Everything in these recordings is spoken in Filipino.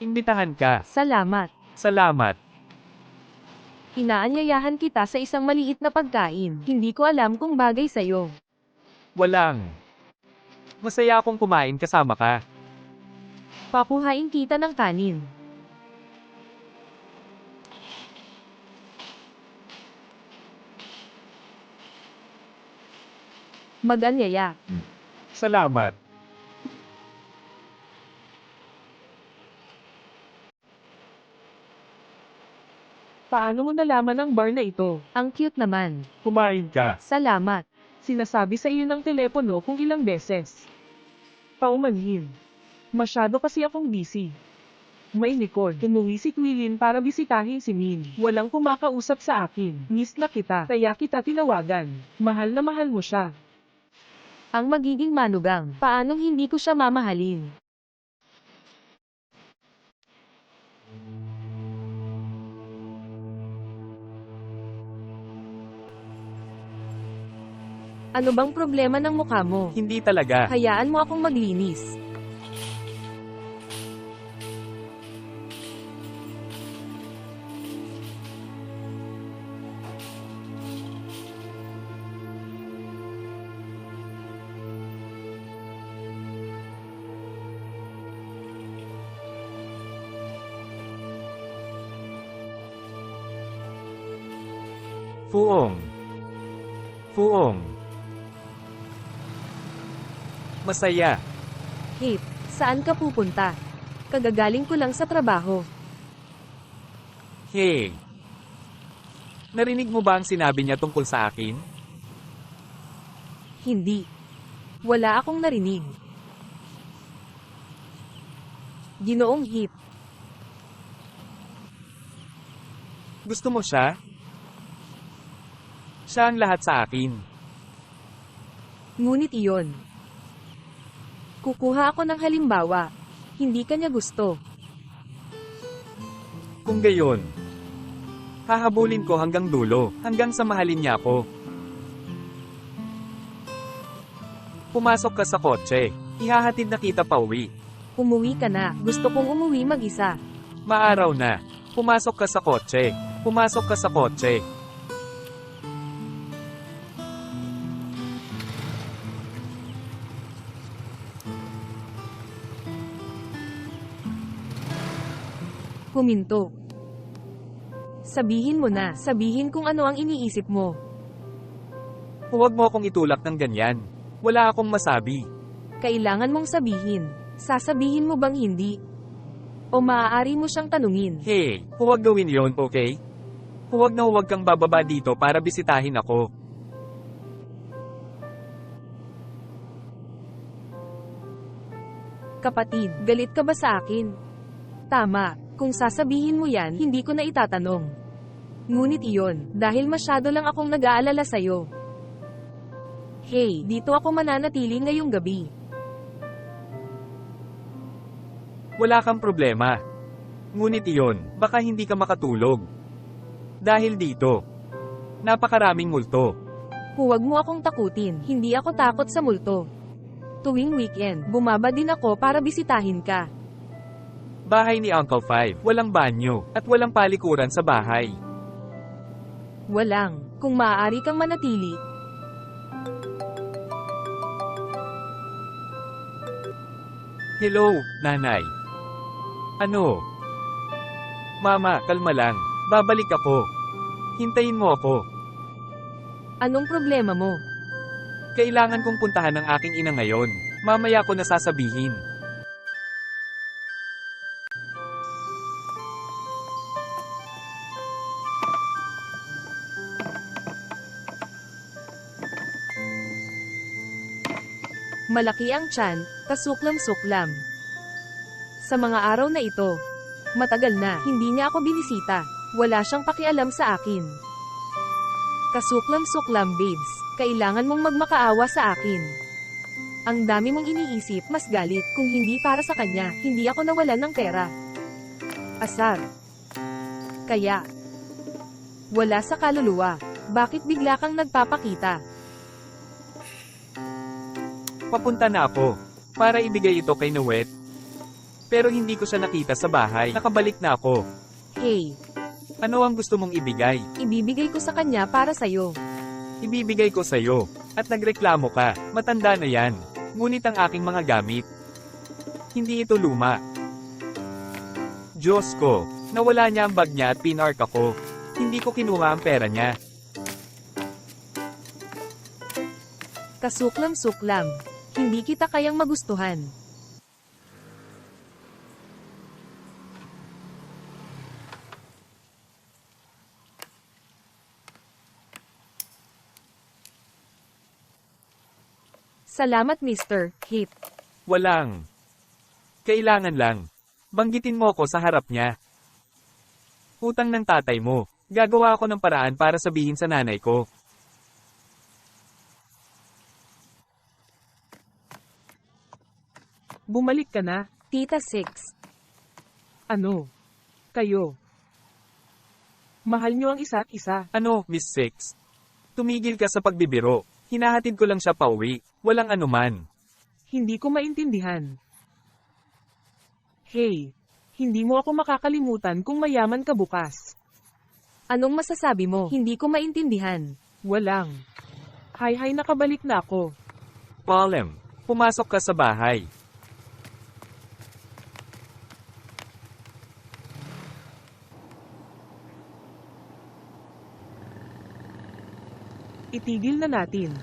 Imbitahan ka. Salamat. Salamat. Inaanyayahan kita sa isang maliit na pagkain. Hindi ko alam kung bagay sa'yo. Walang. Masaya akong kumain kasama ka. Pakuhain kita ng kanin. Mag-anyaya. Salamat. Paano mo nalaman ang bar na ito? Ang cute naman. Kumain ka. Salamat. Sinasabi sa iyo ng telepono kung ilang beses. Paumanhin. Masyado kasi akong busy. May likod. Tumuwi si Quilin para bisitahin si Min. Walang kumakausap sa akin. Miss na kita. Kaya kita tinawagan. Mahal na mahal mo siya. Ang magiging manugang. Paanong hindi ko siya mamahalin? Ano bang problema ng mukha mo? Hindi talaga. Hayaan mo akong maglinis. Masaya. Kate, saan ka pupunta? Kagagaling ko lang sa trabaho. Hey. Narinig mo ba ang sinabi niya tungkol sa akin? Hindi. Wala akong narinig. Ginoong hip. Gusto mo siya? Siya ang lahat sa akin. Ngunit iyon. Kukuha ako ng halimbawa. Hindi kanya gusto. Kung gayon, hahabulin ko hanggang dulo, hanggang sa mahalin niya ako. Pumasok ka sa kotse. Ihahatid na kita pa uwi. Umuwi ka na. Gusto kong umuwi mag-isa. Maaraw na. Pumasok ka sa kotse. Pumasok ka sa kotse. Huminto. Sabihin mo na. Sabihin kung ano ang iniisip mo. Huwag mo akong itulak ng ganyan. Wala akong masabi. Kailangan mong sabihin. Sasabihin mo bang hindi? O maaari mo siyang tanungin. Hey, huwag gawin yon, okay? Huwag na huwag kang bababa dito para bisitahin ako. Kapatid, galit ka ba sa akin? Tama, kung sasabihin mo yan, hindi ko na itatanong. Ngunit iyon, dahil masyado lang akong nag-aalala sa'yo. Hey, dito ako mananatili ngayong gabi. Wala kang problema. Ngunit iyon, baka hindi ka makatulog. Dahil dito, napakaraming multo. Huwag mo akong takutin, hindi ako takot sa multo. Tuwing weekend, bumaba din ako para bisitahin ka. Bahay ni Uncle Five, walang banyo, at walang palikuran sa bahay. Walang, kung maaari kang manatili, Hello, nanay. Ano? Mama, kalma lang. Babalik ako. Hintayin mo ako. anong problema mo? Kailangan kong puntahan ng aking ina ngayon. Mamaya ko nasasabihin. Malaki ang tiyan, kasuklam-suklam. Sa mga araw na ito, matagal na, hindi niya ako binisita. Wala siyang pakialam sa akin. Kasuklam-suklam babes, kailangan mong magmakaawa sa akin. Ang dami mong iniisip, mas galit, kung hindi para sa kanya, hindi ako nawalan ng pera. Asar. Kaya, wala sa kaluluwa, bakit bigla kang nagpapakita? Papunta na ako. Para ibigay ito kay Noet. Pero hindi ko siya nakita sa bahay. Nakabalik na ako. Hey, Ano ang gusto mong ibigay? ibibigay ko sa kanya para sa'yo. Ibibigay ko sa'yo. At nagreklamo ka. Matanda na yan. Ngunit ang aking mga gamit. Hindi ito luma. Diyos ko. Nawala niya ang bag niya at pinark ako. Hindi ko kinuha ang pera niya. Kasuklam-suklam. Hindi kita kayang magustuhan. Salamat Mr. Hit. Walang. Kailangan lang. Banggitin mo ko sa harap niya. Utang ng tatay mo. Gagawa ako ng paraan para sabihin sa nanay ko. Bumalik ka na. Tita Six. Ano? Kayo. Mahal nyo ang isa't isa. Ano, Miss Six? Tumigil ka sa pagbibiro. Hinahatid ko lang siya pauwi. Walang anuman. Hindi ko maintindihan. Hey, hindi mo ako makakalimutan kung mayaman ka bukas. Anong masasabi mo? Hindi ko maintindihan. Walang. Hay-hay nakabalik na ako. Palem, pumasok ka sa bahay. Itigil na natin.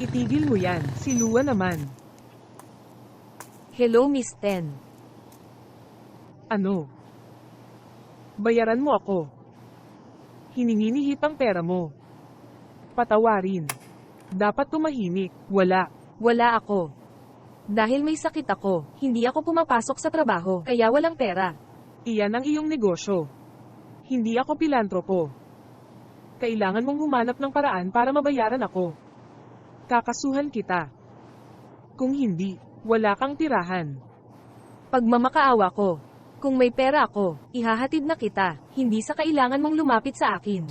Itigil mo yan, si Lua naman. Hello Miss Ten. Ano? Bayaran mo ako. Hiningi-hip ang pera mo. Patawarin. Dapat tumahimik. Wala. Wala ako. Dahil may sakit ako, hindi ako pumapasok sa trabaho, kaya walang pera. Iyan ang iyong negosyo. Hindi ako pilantropo. Kailangan mong humanap ng paraan para mabayaran ako. Kakasuhan kita. Kung hindi, wala kang tirahan. Pagmamakaawa ko. Kung may pera ako, ihahatid na kita, hindi sa kailangan mong lumapit sa akin.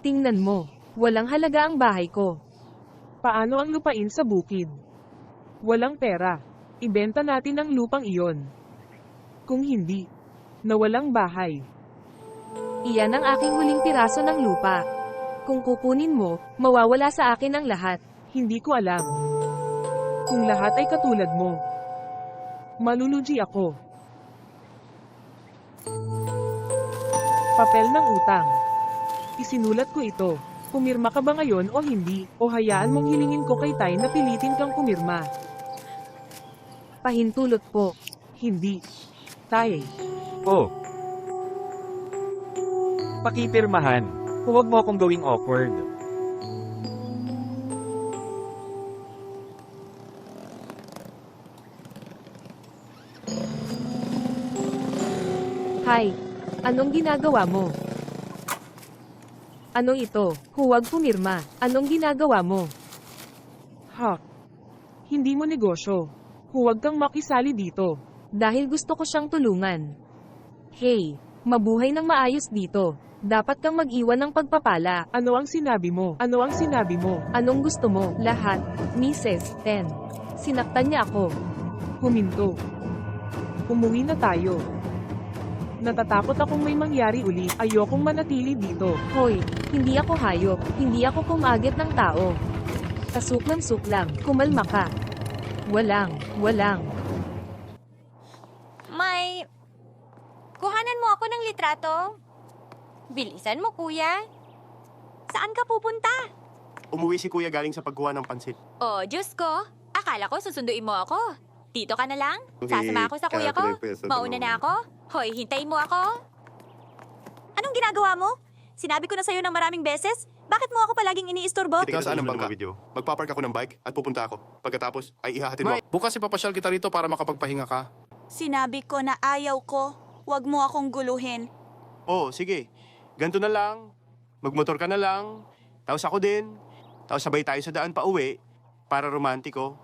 Tingnan mo, walang halaga ang bahay ko. Paano ang lupain sa bukid? Walang pera. Ibenta natin ang lupang iyon. Kung hindi, nawalang bahay. Iyan ang aking huling piraso ng lupa. Kung kukunin mo, mawawala sa akin ang lahat. Hindi ko alam. Kung lahat ay katulad mo. Malulugi ako. Papel ng utang. Isinulat ko ito. Pumirma ka ba ngayon o hindi, o hayaan mong hilingin ko kay Tay na pilitin kang pumirma. Pahintulot po. Hindi. Tay, Oh. Pakipirmahan. Huwag mo akong gawing awkward. Hi. Anong ginagawa mo? Anong ito? Huwag pumirma. Anong ginagawa mo? ha. Hindi mo negosyo. Huwag kang makisali dito. Dahil gusto ko siyang tulungan. Hey, mabuhay ng maayos dito. Dapat kang mag-iwan ng pagpapala. Ano ang sinabi mo? Ano ang sinabi mo? Anong gusto mo? Lahat. Mrs. Ten. Sinaktan niya ako. Huminto. Umuwi na tayo. Natatakot akong may mangyari uli. Ayokong manatili dito. Hoy, hindi ako hayop. Hindi ako kumagit ng tao. Kasuklam-suklam. Kumalma ka. Walang, walang. May... Kuhanan mo ako ng litrato. Bilisan mo, kuya. Saan ka pupunta? Umuwi si kuya galing sa pagkuha ng pansit. Oh, Diyos ko. Akala ko susunduin mo ako. Dito ka na lang? Sasama ako sa kuya ko? Mauna na ako? Hoy, hintayin mo ako. Anong ginagawa mo? Sinabi ko na sa'yo ng maraming beses, bakit mo ako palaging iniistorbo? Ikaw saan ang bangka? Video. Magpapark ako ng bike at pupunta ako. Pagkatapos ay ihahatid mo. May, bukas ipapasyal kita rito para makapagpahinga ka. Sinabi ko na ayaw ko. Huwag mo akong guluhin. Oo, sige. Ganto na lang. Magmotor ka na lang. Tapos ako din. Tapos sabay tayo sa daan pa uwi. Para romantiko.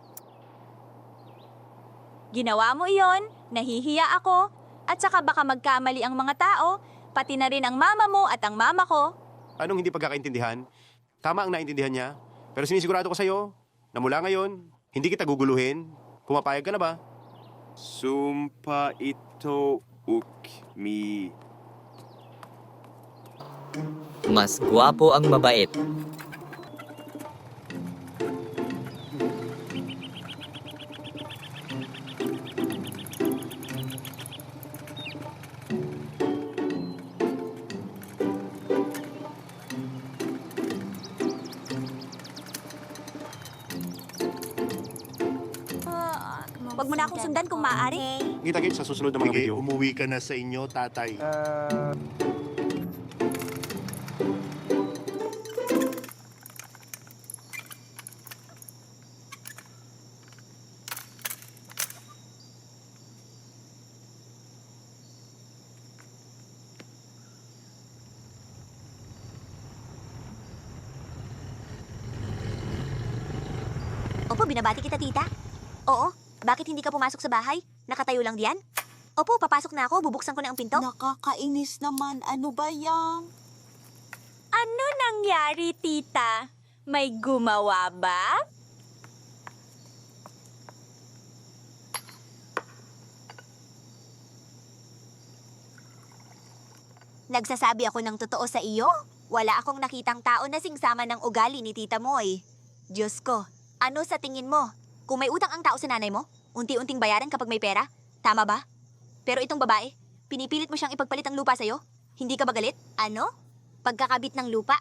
Ginawa mo iyon, nahihiya ako, at saka baka magkamali ang mga tao, pati na rin ang mama mo at ang mama ko. Anong hindi pagkakaintindihan? Tama ang naintindihan niya. Pero sinisigurado ko sa'yo na mula ngayon, hindi kita guguluhin. Pumapayag ka na ba? Sumpa ito ukmi. Mas gwapo ang mabait. Huwag mo na akong sundan kung maaari. Kita-kits sa susunod na mga Sige, video. umuwi ka na sa inyo, tatay. Opo, binabati kita, tita. Oo, bakit hindi ka pumasok sa bahay? Nakatayo lang diyan? Opo, papasok na ako. Bubuksan ko na ang pinto. Nakakainis naman. Ano ba yan? Ano nangyari, tita? May gumawa ba? Nagsasabi ako ng totoo sa iyo. Wala akong nakitang tao na singsama ng ugali ni Tita Moy. Diyos ko, ano sa tingin mo? Kung may utang ang tao sa nanay mo, unti-unting bayaran kapag may pera? Tama ba? Pero itong babae, pinipilit mo siyang ipagpalit ang lupa sa'yo? Hindi ka ba galit? Ano? Pagkakabit ng lupa?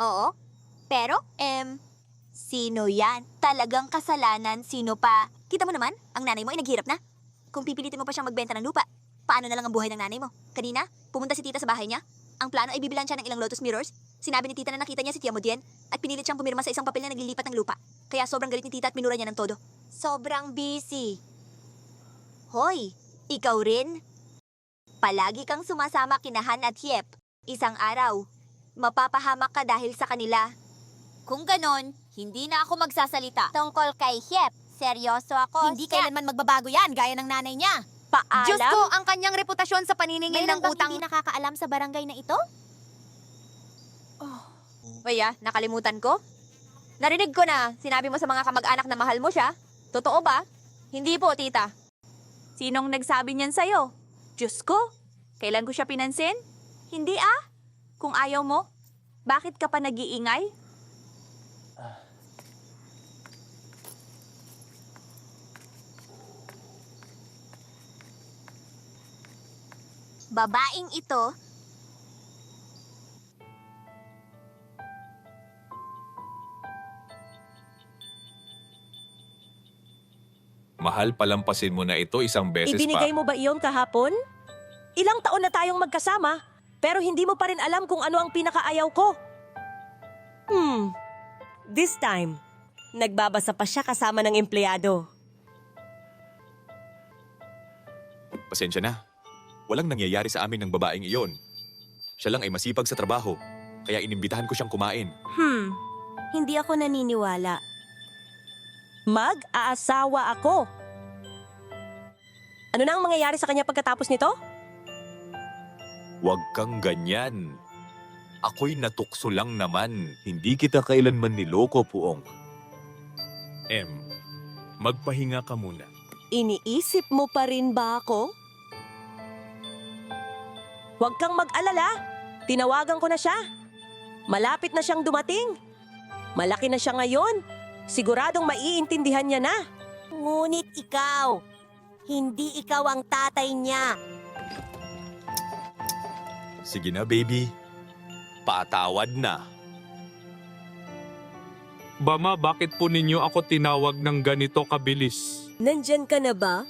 Oo. Pero, em, sino yan? Talagang kasalanan, sino pa? Kita mo naman, ang nanay mo ay naghirap na. Kung pipilitin mo pa siyang magbenta ng lupa, paano na lang ang buhay ng nanay mo? Kanina, pumunta si tita sa bahay niya. Ang plano ay bibilan siya ng ilang lotus mirrors. Sinabi ni tita na nakita niya si Tia Modien at pinilit siyang pumirma sa isang papel na naglilipat ng lupa. Kaya sobrang galit ni tita at minura niya ng todo. Sobrang busy. Hoy, ikaw rin? Palagi kang sumasama kinahan at Hiep. Isang araw, mapapahamak ka dahil sa kanila. Kung ganon, hindi na ako magsasalita. Tungkol kay Hiep, seryoso ako. Hindi kailanman magbabago yan, gaya ng nanay niya. Paalam? Diyos ko, ang kanyang reputasyon sa paniningil ng utang- hindi nakakaalam sa barangay na ito? Oh. Waya, nakalimutan ko? Narinig ko na, sinabi mo sa mga kamag-anak na mahal mo siya. Totoo ba? Hindi po, tita. Sinong nagsabi niyan sa'yo? Diyos ko, kailan ko siya pinansin? Hindi ah. Kung ayaw mo, bakit ka pa nag-iingay? Babaing ito, Mahal, palampasin mo na ito isang beses Ibinigay pa. mo ba iyon kahapon? Ilang taon na tayong magkasama, pero hindi mo pa rin alam kung ano ang pinakaayaw ko. Hmm, this time, nagbabasa pa siya kasama ng empleyado. Pasensya na. Walang nangyayari sa amin ng babaeng iyon. Siya lang ay masipag sa trabaho, kaya inimbitahan ko siyang kumain. Hmm, hindi ako naniniwala. Mag-aasawa ako. Ano na ang mangyayari sa kanya pagkatapos nito? Huwag kang ganyan. Ako'y natukso lang naman. Hindi kita kailanman niloko, puong. M, magpahinga ka muna. Iniisip mo pa rin ba ako? Huwag kang mag-alala. Tinawagan ko na siya. Malapit na siyang dumating. Malaki na siya ngayon. Siguradong maiintindihan niya na. Ngunit ikaw, hindi ikaw ang tatay niya. Sige na, baby. Paatawad na. Bama, bakit po ninyo ako tinawag ng ganito kabilis? Nandyan ka na ba?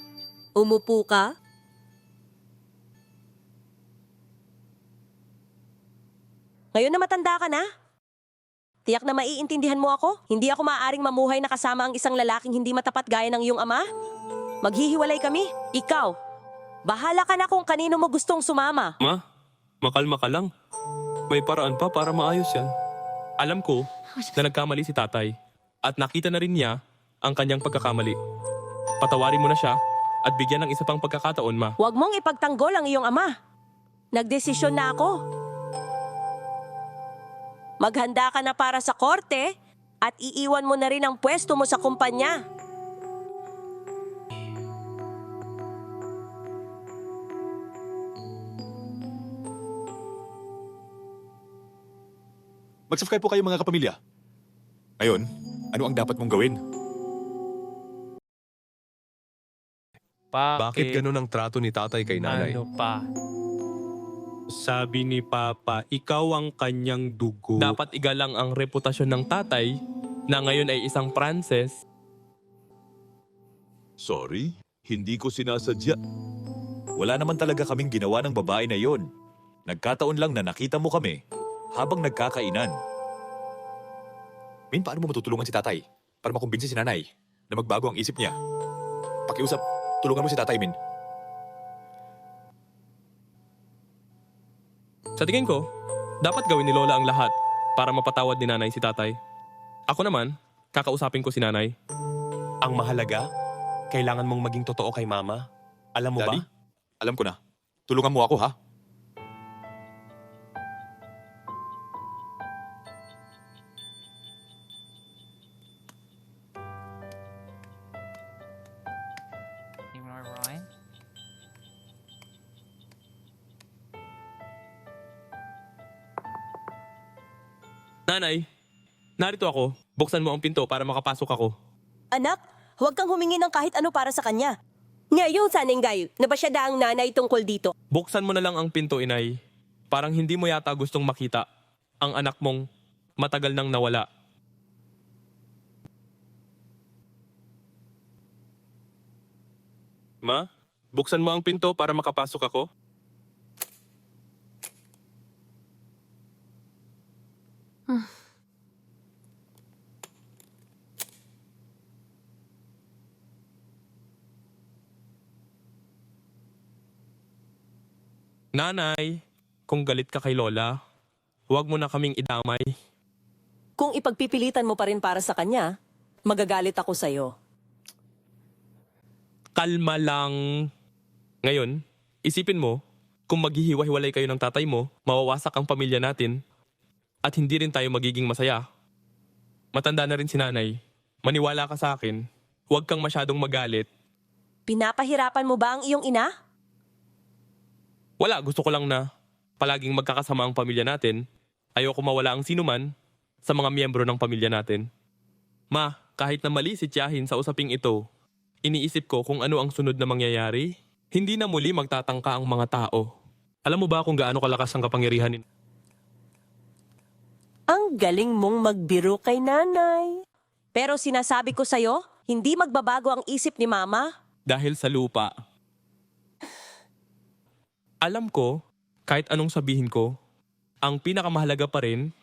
Umupo ka? Ngayon na matanda ka na? Tiyak na maiintindihan mo ako? Hindi ako maaaring mamuhay na kasama ang isang lalaking hindi matapat gaya ng iyong ama? Maghihiwalay kami? Ikaw, bahala ka na kung kanino mo gustong sumama. Ma, makalma ka lang. May paraan pa para maayos yan. Alam ko na nagkamali si tatay at nakita na rin niya ang kanyang pagkakamali. Patawarin mo na siya at bigyan ng isa pang pagkakataon, ma. Huwag mong ipagtanggol ang iyong ama. Nagdesisyon na ako. Maghanda ka na para sa korte at iiwan mo na rin ang pwesto mo sa kumpanya. Mag-subscribe po kayo mga kapamilya. Ngayon, ano ang dapat mong gawin? Bakit ganun ang trato ni tatay kay nanay? Ano pa? Sabi ni Papa, ikaw ang kanyang dugo. Dapat igalang ang reputasyon ng tatay na ngayon ay isang Pranses. Sorry, hindi ko sinasadya. Wala naman talaga kaming ginawa ng babae na yon. Nagkataon lang na nakita mo kami habang nagkakainan. Min, paano mo matutulungan si tatay para makumbinsi si nanay na magbago ang isip niya? Pakiusap, tulungan mo si tatay, Min. Sa tingin ko, dapat gawin ni Lola ang lahat para mapatawad ni nanay si tatay. Ako naman, kakausapin ko si nanay. Ang mahalaga, kailangan mong maging totoo kay mama. Alam mo Daddy, ba? alam ko na. Tulungan mo ako, ha? Nanay, narito ako. Buksan mo ang pinto para makapasok ako. Anak, huwag kang humingi ng kahit ano para sa kanya. Ngayon, Sanengay, nabasyada ang nanay tungkol dito. Buksan mo na lang ang pinto, inay. Parang hindi mo yata gustong makita ang anak mong matagal nang nawala. Ma, buksan mo ang pinto para makapasok ako. Nanay, kung galit ka kay Lola, huwag mo na kaming idamay. Kung ipagpipilitan mo pa rin para sa kanya, magagalit ako sa'yo. Kalma lang. Ngayon, isipin mo, kung maghihiwa-hiwalay kayo ng tatay mo, mawawasak ang pamilya natin, at hindi rin tayo magiging masaya. Matanda na rin si nanay. Maniwala ka sa akin, huwag kang masyadong magalit. Pinapahirapan mo ba ang iyong ina? Wala, gusto ko lang na palaging magkakasama ang pamilya natin. Ayoko mawala ang sinuman sa mga miyembro ng pamilya natin. Ma, kahit na mali si Tiyahin sa usaping ito, iniisip ko kung ano ang sunod na mangyayari. Hindi na muli magtatangka ang mga tao. Alam mo ba kung gaano kalakas ang kapangyarihan ni... Ang galing mong magbiro kay nanay. Pero sinasabi ko sa'yo, hindi magbabago ang isip ni mama. dahil sa lupa. Alam ko, kahit anong sabihin ko, ang pinakamahalaga pa rin,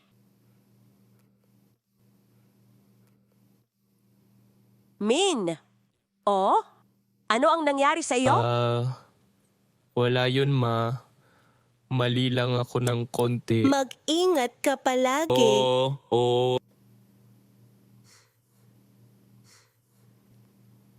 Min! Oh? Ano ang nangyari sa iyo? ah, wala yun ma. Mali lang ako ng konti. Mag-ingat ka palagi. Oo, oo.